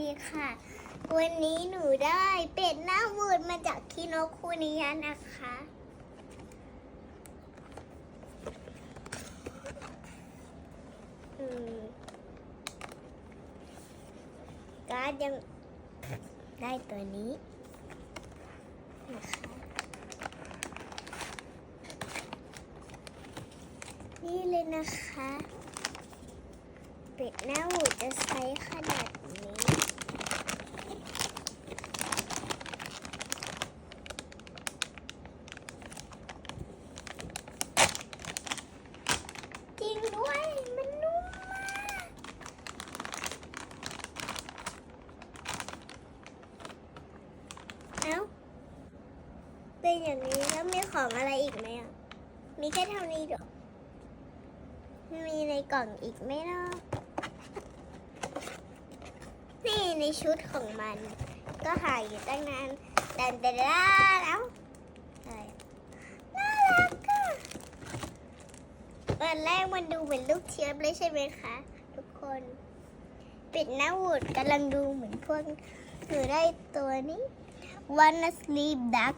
ดีค่ะ วันนี้หนูได้เป็ดหน้าวูดมาจากคิโนคุนิยะนะคะอืมการ์ดยังได้ตัวนี้นะคะนี่เลยนะคะ เป็ดหน้าหูจะใช้ขนาดนี้ จริงด้วย มันนุ่มมาก เอ้าเป็นอย่างนี้แล้วมีของอะไรอีกไหมอะ มีแค่เท่านี้เหรอมีในกล่องอีกไหมเนาะนี่ในชุดของมัน ก็หายอยู่ตั้งนานแต่แต่ละแล้วอะไรน่ารักอะตอนแรกมันดูเหมือนลูกเชียบเลยใช่ไหมคะ ทุกคน ปิดหน้าวูดกำลังดูเหมือนพวกหนูได้ตัวนี้ Wanna Sleep Duck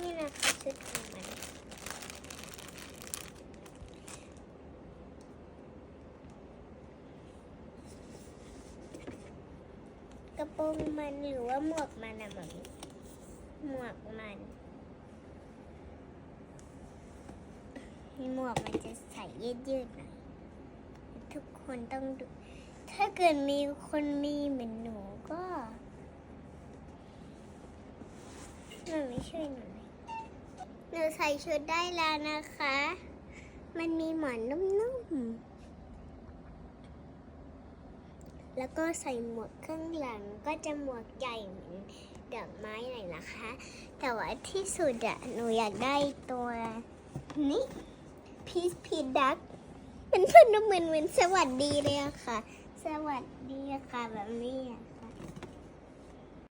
นี่นะคะชุดของมันกระโปรงมันหรือว่าหมวกมันอะมันหมวกมัน หมวกมันจะใส่ยืดๆหน่อยทุกคนต้องดู ถ้าเกิดมีคนมีเหมือนหนูก็มันไม่ช่วยหนูเลยหนูใส่ชุดได้แล้วนะคะ มันมีหมอนนุ่มๆ แล้วก็ใส่หมวกข้างหลังก็จะหมวกใหญ่เหมือนดอกไม้หน่อยนะคะ แต่ว่าที่สุดอะหนูอยากได้ตัวนี้พีชพีดักเป็นเพื่อนเหมือนเหมือนสวัสดีเลยอะค่ะ สวัสดีค่ะแบบนี้